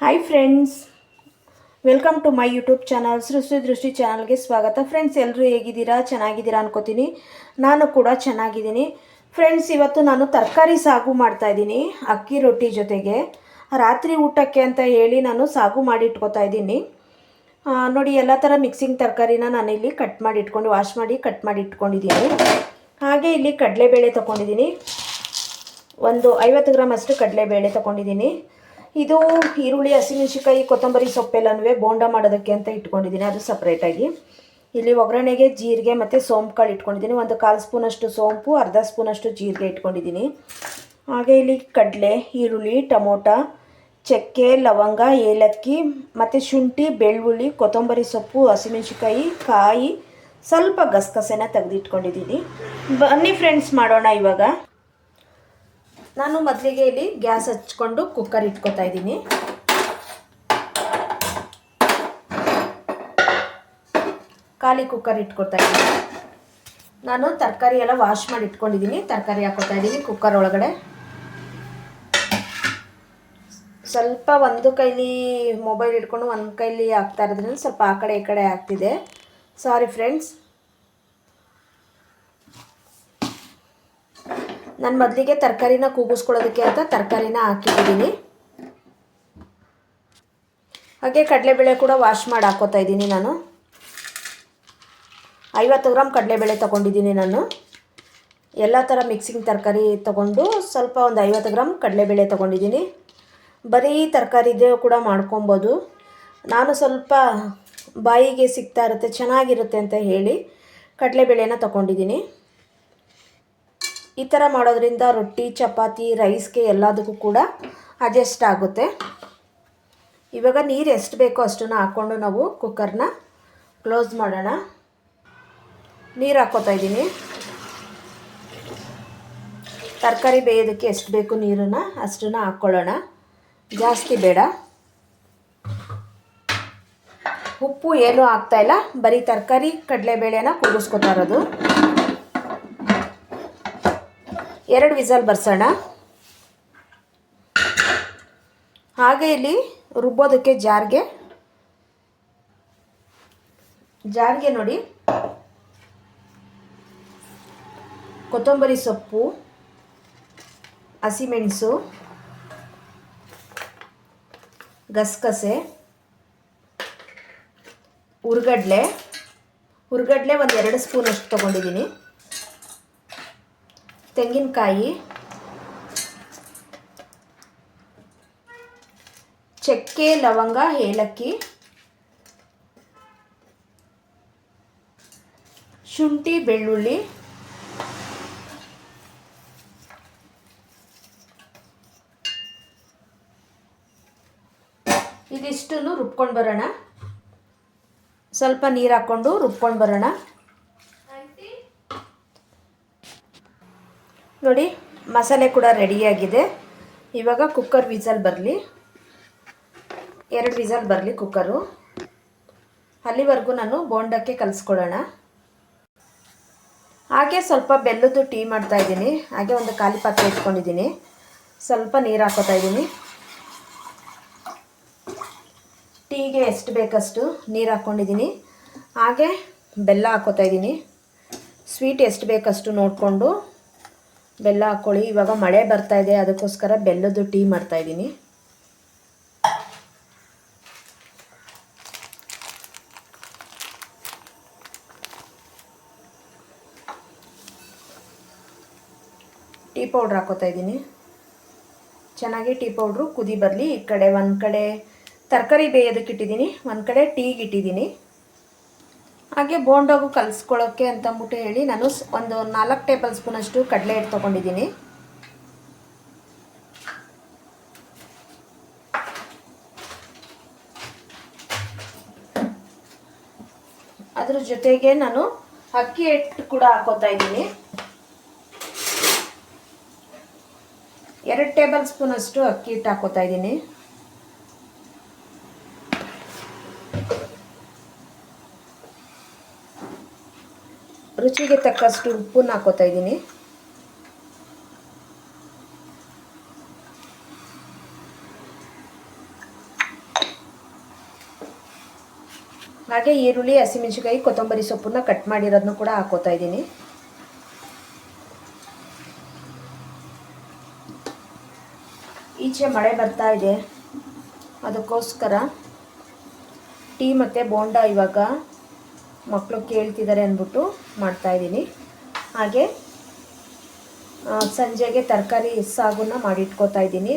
Hi friends welcome to my YouTube channel Srishti Drishti ಚಾನಲ್ಗೆ ಸ್ವಾಗತ. Friends ಎಲ್ಲರೂ ಹೇಗಿದ್ದೀರಾ? ಚೆನ್ನಾಗಿದ್ದೀರಾ ಅನ್ಕೋತೀನಿ. ನಾನು ಕೂಡ ಚೆನ್ನಾಗಿದ್ದೀನಿ. ಫ್ರೆಂಡ್ಸ್ ಇವತ್ತು ನಾನು ತರಕಾರಿ ಸಾಗು ಮಾಡ್ತಾ ಇದ್ದೀನಿ, ಅಕ್ಕಿ ರೊಟ್ಟಿ ಜೊತೆಗೆ. ರಾತ್ರಿ ಊಟಕ್ಕೆ ಅಂತ ಹೇಳಿ ನಾನು ಸಾಗು ಮಾಡಿ ಇಟ್ಕೋತಾ ಇದ್ದೀನಿ ನೋಡಿ, ಎಲ್ಲ ಥರ ಮಿಕ್ಸಿಂಗ್ ತರಕಾರಿನ ನಾನಿಲ್ಲಿ ಕಟ್ ಮಾಡಿ ಇಟ್ಕೊಂಡು ವಾಶ್ ಮಾಡಿ ಕಟ್ ಮಾಡಿ ಇಟ್ಕೊಂಡಿದ್ದೀನಿ ಹಾಗೆ ಇಲ್ಲಿ ಕಡಲೆಬೇಳೆ ತೊಗೊಂಡಿದ್ದೀನಿ ಒಂದು ಐವತ್ತು ಗ್ರಾಮ್ ಅಷ್ಟು ಕಡಲೆಬೇಳೆ ತೊಗೊಂಡಿದ್ದೀನಿ ಇದು ಈರುಳ್ಳಿ ಹಸಿಮೆಣಸಿಕಾಯಿ ಕೊತ್ತಂಬರಿ ಸೊಪ್ಪೆಲ್ಲನೂ ಬೋಂಡ ಮಾಡೋದಕ್ಕೆ ಅಂತ ಇಟ್ಕೊಂಡಿದ್ದೀನಿ. ಅದು ಸಪ್ರೇಟಾಗಿ ಇಲ್ಲಿ ಒಗ್ಗರಣೆಗೆ ಜೀರಿಗೆ ಮತ್ತು ಸೋಂಪು ಕಾಳು ಇಟ್ಕೊಂಡಿದ್ದೀನಿ. ಒಂದು ಕಾಲು ಸ್ಪೂನಷ್ಟು ಸೋಂಪು, ಅರ್ಧ ಸ್ಪೂನಷ್ಟು ಜೀರಿಗೆ ಇಟ್ಕೊಂಡಿದ್ದೀನಿ. ಹಾಗೆ ಇಲ್ಲಿ ಕಡಲೆ, ಈರುಳ್ಳಿ, ಟೊಮೊಟೊ, ಚಕ್ಕೆ, ಲವಂಗ, ಏಲಕ್ಕಿ ಮತ್ತು ಶುಂಠಿ, ಬೆಳ್ಳುಳ್ಳಿ, ಕೊತ್ತಂಬರಿ ಸೊಪ್ಪು ಹಸಿಮೆಣಸಿಕಾಯಿ ಕಾಯಿ ಸ್ವಲ್ಪ ಗಸಗಸೆನ ತೆಗೆದಿಟ್ಕೊಂಡಿದ್ದೀನಿ. ಬನ್ನಿ ಫ್ರೆಂಡ್ಸ್ ಮಾಡೋಣ ಇವಾಗ. ನಾನು ಮೊದಲಿಗೆ ಇಲ್ಲಿ ಗ್ಯಾಸ್ ಹಚ್ಕೊಂಡು ಕುಕ್ಕರ್ ಇಟ್ಕೊತಾ ಇದ್ದೀನಿ. ಖಾಲಿ ಕುಕ್ಕರ್ ಇಟ್ಕೊತಾ ಇದ್ದೀನಿ. ನಾನು ತರಕಾರಿ ಎಲ್ಲ ವಾಶ್ ಮಾಡಿ ಇಟ್ಕೊಂಡಿದ್ದೀನಿ. ತರಕಾರಿ ಹಾಕೋತಾ ಇದ್ದೀನಿ ಕುಕ್ಕರ್ ಒಳಗಡೆ. ಸ್ವಲ್ಪ ಒಂದು ಕೈಲಿ ಮೊಬೈಲ್ ಇಟ್ಕೊಂಡು ಒಂದು ಕೈಲಿ ಹಾಕ್ತಾ ಇರೋದ್ರಿಂದ ಸ್ವಲ್ಪ ಆ ಕಡೆ ಈ ಕಡೆ ಆಗ್ತಿದೆ. ಸಾರಿ ಫ್ರೆಂಡ್ಸ್ ನಾನು ಮೊದಲಿಗೆ ತರಕಾರಿನ ಕೂಗಿಸ್ಕೊಳ್ಳೋದಕ್ಕೆ ಅಂತ ತರಕಾರಿನ ಹಾಕಿದ್ದೀನಿ ಹಾಗೆ ಕಡಲೆಬೇಳೆ ಕೂಡ ವಾಶ್ ಮಾಡಿ ಹಾಕೋತಾ ಇದ್ದೀನಿ ನಾನು. ಐವತ್ತು ಗ್ರಾಮ್ ಕಡಲೆಬೇಳೆ ತೊಗೊಂಡಿದ್ದೀನಿ ನಾನು. ಎಲ್ಲ ಥರ ಮಿಕ್ಸಿಂಗ್ ತರಕಾರಿ ತೊಗೊಂಡು ಸ್ವಲ್ಪ ಒಂದು ಐವತ್ತು ಗ್ರಾಮ್ ಕಡಲೆಬೇಳೆ ತೊಗೊಂಡಿದ್ದೀನಿ. ಬರೀ ತರಕಾರಿದೇ ಕೂಡ ಮಾಡ್ಕೊಬೋದು. ನಾನು ಸ್ವಲ್ಪ ಬಾಯಿಗೆ ಸಿಗ್ತಾ ಇರುತ್ತೆ, ಚೆನ್ನಾಗಿರುತ್ತೆ ಅಂತ ಹೇಳಿ ಕಡಲೆಬೇಳೆನ ತೊಗೊಂಡಿದ್ದೀನಿ. ಈ ಥರ ಮಾಡೋದ್ರಿಂದ ರೊಟ್ಟಿ, ಚಪಾತಿ ರೈಸ್ಗೆ ಎಲ್ಲದಕ್ಕೂ ಕೂಡ ಅಡ್ಜಸ್ಟ್ ಆಗುತ್ತೆ. ಇವಾಗ ನೀರು ಎಷ್ಟು ಬೇಕೋ ಅಷ್ಟನ್ನು ಹಾಕ್ಕೊಂಡು ನಾವು ಕುಕ್ಕರ್ನ ಕ್ಲೋಸ್ ಮಾಡೋಣ. ನೀರು ಹಾಕ್ಕೋತಾ ಇದ್ದೀನಿ. ತರಕಾರಿ ಬೇಯೋದಕ್ಕೆ ಎಷ್ಟು ಬೇಕು ನೀರನ್ನು ಅಷ್ಟನ್ನು ಹಾಕ್ಕೊಳ್ಳೋಣ ಜಾಸ್ತಿ ಬೇಡ. ಉಪ್ಪು ಏನೂ ಆಗ್ತಾಯಿಲ್ಲ ಬರೀ ತರಕಾರಿ, ಕಡಲೆಬೇಳೆನ ಕೂಗಿಸ್ಕೊತಾ ಇರೋದು. ಎರಡು ವಿಸಲ್ ಬರ್ಸೋಣ. ಹಾಗೆ ಇಲ್ಲಿ ರುಬ್ಬೋದಕ್ಕೆ ಜಾರ್ಗೆ. ಜಾರ್ಗೆ ನೋಡಿ. ಕೊತ್ತಂಬರಿ ಸೊಪ್ಪು, ಹಸಿಮೆಣಸು, ಗಸಗಸೆ ಹುರ್ಗಡ್ಲೆ ಹುರ್ಗಡ್ಲೆ ಒಂದು ಎರಡು ಸ್ಪೂನಷ್ಟು ತೊಗೊಂಡಿದ್ದೀನಿ. ತೆಂಗಿನಕಾಯಿ. ಚಕ್ಕೆ ಲವಂಗ ಏಲಕ್ಕಿ. ಶುಂಠಿ ಬೆಳ್ಳುಳ್ಳಿ. ಇದಿಷ್ಟನ್ನು ರುಬ್ಕೊಂಡು ಬರೋಣ. ಸ್ವಲ್ಪ ನೀರು ಹಾಕ್ಕೊಂಡು ರುಬ್ಕೊಂಡು ಬರೋಣ. ನೋಡಿ, ಮಸಾಲೆ ಕೂಡ ರೆಡಿಯಾಗಿದೆ ಇವಾಗ ಕುಕ್ಕರ್ ವಿಸಲ್ ಬರಲಿ. ಎರಡು ವಿಸಲ್ ಬರಲಿ ಕುಕ್ಕರು ಅಲ್ಲಿವರೆಗೂ ನಾನು ಬೋಂಡಕ್ಕೆ ಕಲಿಸ್ಕೊಳ್ಳೋಣ ಹಾಗೆ ಸ್ವಲ್ಪ ಬೆಲ್ಲದ್ದು ಟೀ ಮಾಡ್ತಾ ಇದ್ದೀನಿ. ಹಾಗೆ ಒಂದು ಖಾಲಿ ಪಾತ್ರೆ ಇಟ್ಕೊಂಡಿದ್ದೀನಿ. ಸ್ವಲ್ಪ ನೀರು ಹಾಕೋತಾ ಇದ್ದೀನಿ. ಟೀಗೆ ಎಷ್ಟು ಬೇಕಷ್ಟು ನೀರು ಹಾಕ್ಕೊಂಡಿದ್ದೀನಿ ಹಾಗೆ ಬೆಲ್ಲ ಹಾಕೋತಾ ಇದ್ದೀನಿ. ಸ್ವೀಟ್ ಎಷ್ಟು ಬೇಕಷ್ಟು ನೋಡಿಕೊಂಡು ಬೆಲ್ಲ ಹಾಕ್ಕೊಳ್ಳಿ ಇವಾಗ ಮಳೆ ಬರ್ತಾ ಇದೆ, ಅದಕ್ಕೋಸ್ಕರ ಬೆಲ್ಲದ್ದು ಟೀ ಮಾಡ್ತಾ ಇದ್ದೀನಿ. ಟೀ ಪೌಡ್ರ್ ಹಾಕೋತಾ ಇದ್ದೀನಿ. ಚೆನ್ನಾಗಿ ಟೀ ಪೌಡ್ರು ಕುದಿ ಬರಲಿ. ಈ ಕಡೆ ಒಂದು ಕಡೆ ತರಕಾರಿ ಬೇಯೋದಕ್ಕೆ ಇಟ್ಟಿದ್ದೀನಿ. ಒಂದು ಕಡೆ ಟೀಗೆ ಇಟ್ಟಿದ್ದೀನಿ. ಹಾಗೆ ಬೋಂಡೋಗು ಕಲಿಸ್ಕೊಳ್ಳೋಕ್ಕೆ ಅಂತ ಅಂದ್ಬಿಟ್ಟು ಹೇಳಿ ನಾನು ಒಂದು ನಾಲ್ಕು ಟೇಬಲ್ ಸ್ಪೂನಷ್ಟು ಕಡಲೆ ಹಿಟ್ಟು ತೊಗೊಂಡಿದ್ದೀನಿ. ಅದ್ರ ಜೊತೆಗೆ ನಾನು ಅಕ್ಕಿ ಹಿಟ್ಟು ಕೂಡ ಹಾಕೋತಾ ಇದ್ದೀನಿ. ಎರಡು ಟೇಬಲ್ ಸ್ಪೂನಷ್ಟು ಅಕ್ಕಿ ಹಿಟ್ಟು ಹಾಕೋತಾ ಇದ್ದೀನಿ. ರುಚಿಗೆ ತಕ್ಕಷ್ಟು ಉಪ್ಪನ್ನು ಹಾಕೋತಾ ಇದ್ದೀನಿ. ಹಾಗೆ ಈರುಳ್ಳಿ ಹಸಿಮೆಣಸಿಕಾಯಿ ಕೊತ್ತಂಬರಿ ಸೊಪ್ಪನ್ನ ಕಟ್ ಮಾಡಿರೋದನ್ನು ಕೂಡ ಹಾಕೋತಾ ಇದ್ದೀನಿ. ಈಚೆ ಮಳೆ ಬರ್ತಾ ಇದೆ. ಅದಕ್ಕೋಸ್ಕರ ಟೀ ಮತ್ತು ಬೋಂಡ ಇವಾಗ ಮಕ್ಕಳು ಕೇಳ್ತಿದ್ದಾರೆ ಅಂದ್ಬಿಟ್ಟು ಮಾಡ್ತಾಯಿದ್ದೀನಿ ಹಾಗೆ ಸಂಜೆಗೆ ತರಕಾರಿ ಸಾಗುನ ಮಾಡಿಟ್ಕೋತಾ ಇದ್ದೀನಿ.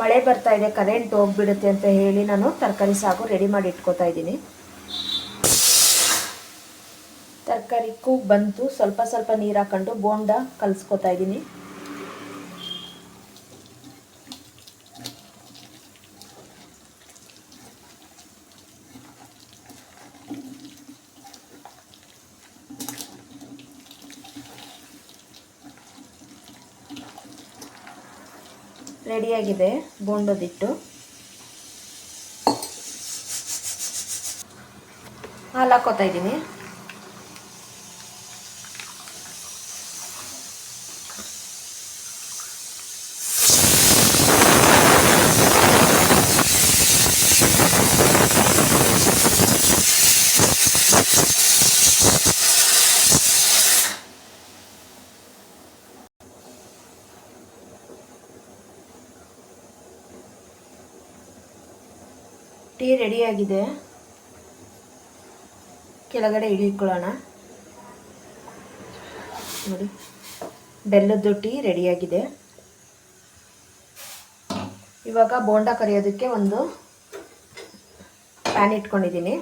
ಮಳೆ ಬರ್ತಾ ಇದೆ, ಕರೆಂಟ್ ಹೋಗ್ಬಿಡುತ್ತೆ ಅಂತ ಹೇಳಿ ನಾನು ತರಕಾರಿ ಸಾಗು ರೆಡಿ ಮಾಡಿ ಇಟ್ಕೋತಾ ಇದ್ದೀನಿ. ತರಕಾರಿ ಕೂಗ್ ಬಂತು, ಸ್ವಲ್ಪ ಸ್ವಲ್ಪ ನೀರು ಹಾಕೊಂಡು ಬೋಂಡ ಕಲಿಸ್ಕೋತಾ ಇದ್ದೀನಿ. ರೆಡಿಯಾಗಿದೆ ಬೋಂಡೋದಿಟ್ಟು. ಹಾಲು ಹಾಕೋತಾ ಇದ್ದೀನಿ. ಟೀ ರೆಡಿಯಾಗಿದೆ. ಕೆಳಗಡೆ ಇಳಿಕೊಳ್ಳೋಣ ನೋಡಿ, ಬೆಲ್ಲದ್ದು ಟೀ ರೆಡಿಯಾಗಿದೆ. ಇವಾಗ ಬೋಂಡ ಕರಿಯೋದಕ್ಕೆ ಒಂದು ಪ್ಯಾನ್ ಇಟ್ಕೊಂಡಿದ್ದೀನಿ.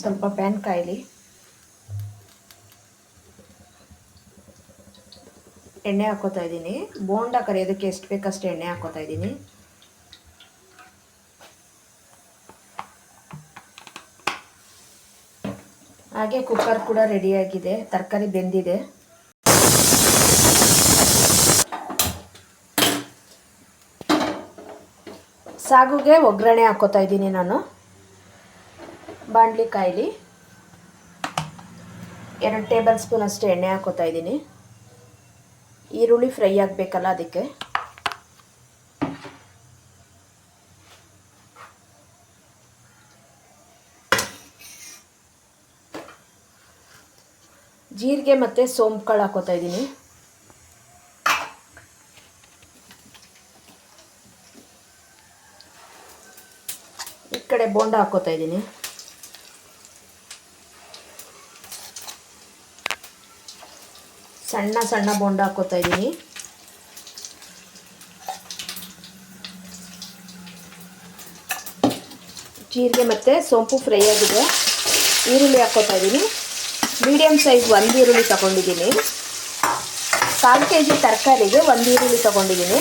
ಸ್ವಲ್ಪ ಪ್ಯಾನ್ ಕಾಯಲಿ. ಎಣ್ಣೆ ಹಾಕೋತಾ ಇದ್ದೀನಿ. ಬೋಂಡ ಕರಿಯೋದಕ್ಕೆ ಎಷ್ಟು ಬೇಕಷ್ಟು ಎಣ್ಣೆ ಹಾಕೋತಾ ಇದ್ದೀನಿ. ಹಾಗೆ ಕುಕ್ಕರ್ ಕೂಡ ರೆಡಿಯಾಗಿದೆ ತರಕಾರಿ ಬೆಂದಿದೆ. ಸಾಗುಗೆ ಒಗ್ಗರಣೆ ಹಾಕೋತಾ ಇದ್ದೀನಿ ನಾನು. ಬಾಂಡ್ಲಿ ಕಾಯಿಲಿ ಎರಡು ಟೇಬಲ್ ಸ್ಪೂನ್ ಅಷ್ಟು ಎಣ್ಣೆ ಹಾಕೋತಾ ಇದ್ದೀನಿ. ಈರುಳ್ಳಿ ಫ್ರೈ ಆಗಬೇಕಲ್ಲ ಅದಕ್ಕೆ. ಜೀರಿಗೆ ಮತ್ತು ಸೋಂಪು ಕಾಳು ಹಾಕೋತಾ ಇದ್ದೀನಿ. ಈ ಕಡೆ ಬೋಂಡ ಹಾಕೋತಾ ಇದ್ದೀನಿ. ಸಣ್ಣ ಸಣ್ಣ ಬೋಂಡ ಹಾಕೋತಾ ಇದ್ದೀನಿ. ಜೀರಿಗೆ ಮತ್ತು ಸೋಂಪು ಫ್ರೈ ಆಗಿದೆ. ಈರುಳ್ಳಿ ಹಾಕೋತಾ ಇದ್ದೀನಿ. ಮೀಡಿಯಮ್ ಸೈಜ್ ಒಂದು ಈರುಳ್ಳಿ ತಗೊಂಡಿದ್ದೀನಿ. ಕಾಲು ಕೆ ಜಿ ತರಕಾರಿಗೆ ಒಂದು ಈರುಳ್ಳಿ ತಗೊಂಡಿದ್ದೀನಿ.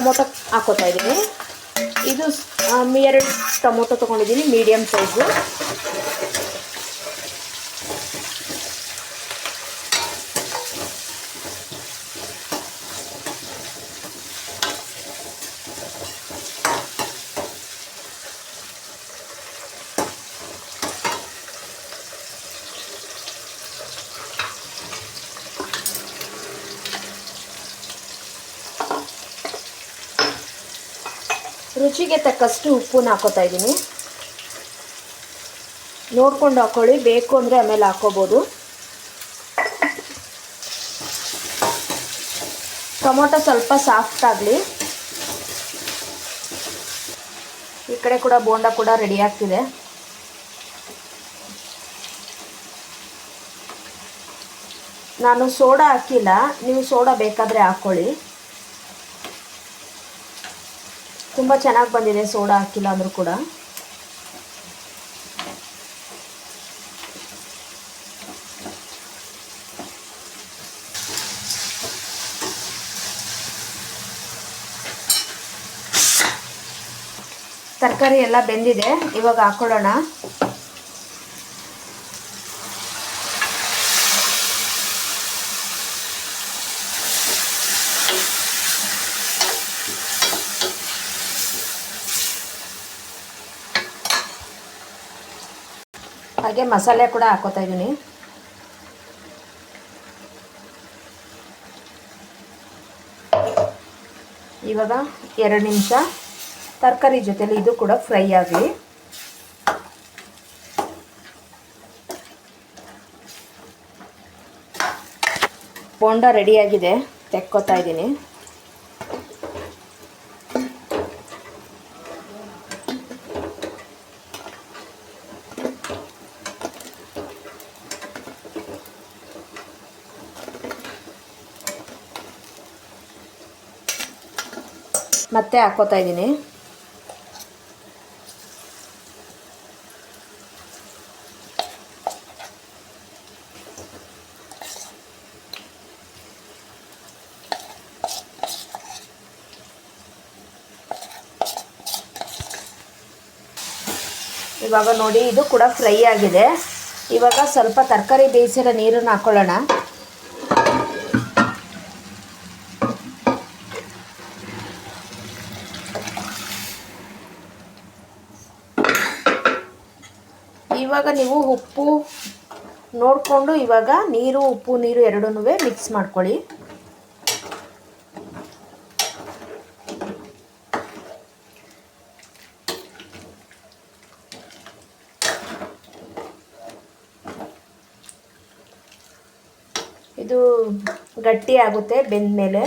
ಟೊಮೊಟೊ ಹಾಕೋತಾ ಇದ್ದೀನಿ. ಇದು ಎರಡು ಟೊಮೊಟೊ ತೊಗೊಂಡಿದ್ದೀನಿ ಮೀಡಿಯಮ್ ಸೈಜು. ರುಚಿಗೆ ತಕ್ಕಷ್ಟು ಉಪ್ಪನ್ನ ಹಾಕೋತಾ ಇದ್ದೀನಿ. ನೋಡ್ಕೊಂಡು ಹಾಕೊಳ್ಳಿ, ಬೇಕು ಅಂದರೆ ಆಮೇಲೆ ಹಾಕೋಬೋದು. ಟೊಮೊಟೊ ಸ್ವಲ್ಪ ಸಾಫ್ಟ್ ಆಗಲಿ. ಈ ಕಡೆ ಕೂಡ ಬೋಂಡ ಕೂಡ ರೆಡಿ ಆಗ್ತಿದೆ. ನಾನು ಸೋಡಾ ಹಾಕಿಲ್ಲ, ನೀವು ಸೋಡಾ ಬೇಕಾದರೆ ಹಾಕ್ಕೊಳ್ಳಿ ತುಂಬ ಚೆನ್ನಾಗಿ ಬಂದಿದೆ ಸೋಡಾ ಹಾಕಿಲ್ಲ ಅಂದರೂ ಕೂಡ. ತರಕಾರಿ ಎಲ್ಲ ಬೆಂದಿದೆ ಇವಾಗ ಹಾಕೊಳ್ಳೋಣ. ಹಾಗೆ ಮಸಾಲೆ ಕೂಡ ಹಾಕೋತಾ ಇದ್ದೀನಿ. ಇವಾಗ ಎರಡು ನಿಮಿಷ ತರಕಾರಿ ಜೊತೆಲಿ ಇದು ಕೂಡ ಫ್ರೈ ಆಗಲಿ. ಬೋಂಡ ರೆಡಿಯಾಗಿದೆ ತೆಕ್ಕೋತಾ ಇದ್ದೀನಿ. ಮತ್ತೆ ಹಾಕೋತಾ ಇದ್ದೀನಿ. ಇವಾಗ ನೋಡಿ, ಇದು ಕೂಡ ಫ್ರೈ ಆಗಿದೆ. ಇವಾಗ ಸ್ವಲ್ಪ ತರಕಾರಿ ಬೇಯಿಸಿರೋ ನೀರನ್ನು ಹಾಕೊಳ್ಳೋಣ. ಇವಾಗ ನೀವು ಉಪ್ಪು ನೋಡಿಕೊಂಡು ಇವಾಗ ನೀರು, ಉಪ್ಪು, ನೀರು ಎರಡನ್ನೂ ಮಿಕ್ಸ್ ಮಾಡ್ಕೊಳ್ಳಿ. ಇದು ಗಟ್ಟಿ ಆಗುತ್ತೆ ಬೆಂದ ಮೇಲೆ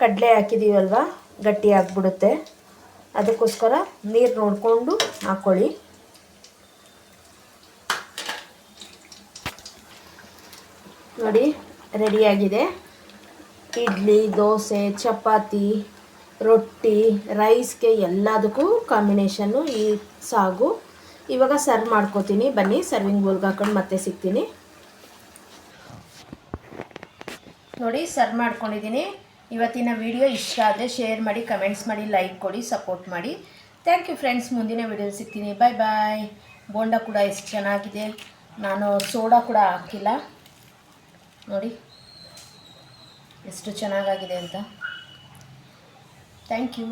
ಕಡಲೆ ಹಾಕಿದ್ದೀವಲ್ವ ಗಟ್ಟಿ ಆಗಿಬಿಡುತ್ತೆ. ಅದಕ್ಕೋಸ್ಕರ ನೀರು ನೋಡಿಕೊಂಡು ಹಾಕ್ಕೊಳ್ಳಿ ನೋಡಿ, ರೆಡಿಯಾಗಿದೆ. ಇಡ್ಲಿ, ದೋಸೆ, ಚಪಾತಿ, ರೊಟ್ಟಿ, ರೈಸ್ಗೆ ಎಲ್ಲದಕ್ಕೂ ಕಾಂಬಿನೇಷನ್ನು ಈ ಸಾಗು. ಇವಾಗ ಸರ್ವ್ ಮಾಡ್ಕೋತೀನಿ. ಬನ್ನಿ ಸರ್ವಿಂಗ್ ಬೋಲ್ಗೆ ಹಾಕೊಂಡು ಮತ್ತೆ ಸಿಗ್ತೀನಿ. ನೋಡಿ ಸರ್ವ್ ಮಾಡ್ಕೊಂಡಿದ್ದೀನಿ. ಇವತ್ತಿನ ವಿಡಿಯೋ ಇಷ್ಟ ಆದರೆ ಶೇರ್ ಮಾಡಿ ಕಮೆಂಟ್ಸ್ ಮಾಡಿ ಲೈಕ್ ಕೊಡಿ ಸಪೋರ್ಟ್ ಮಾಡಿ. ಥ್ಯಾಂಕ್ ಯು ಫ್ರೆಂಡ್ಸ್ ಮುಂದಿನ ವಿಡಿಯೋ ಸಿಗ್ತೀನಿ. ಬಾಯ್ ಬಾಯ್ ಬೋಂಡ ಕೂಡ ಎಷ್ಟು ಚೆನ್ನಾಗಿದೆ. ನಾನು ಸೋಡಾ ಕೂಡ ಹಾಕಿಲ್ಲ. ನೋಡಿ. ಎಷ್ಟು ಚೆನ್ನಾಗಾಗಿದೆ ಅಂತ. Thank you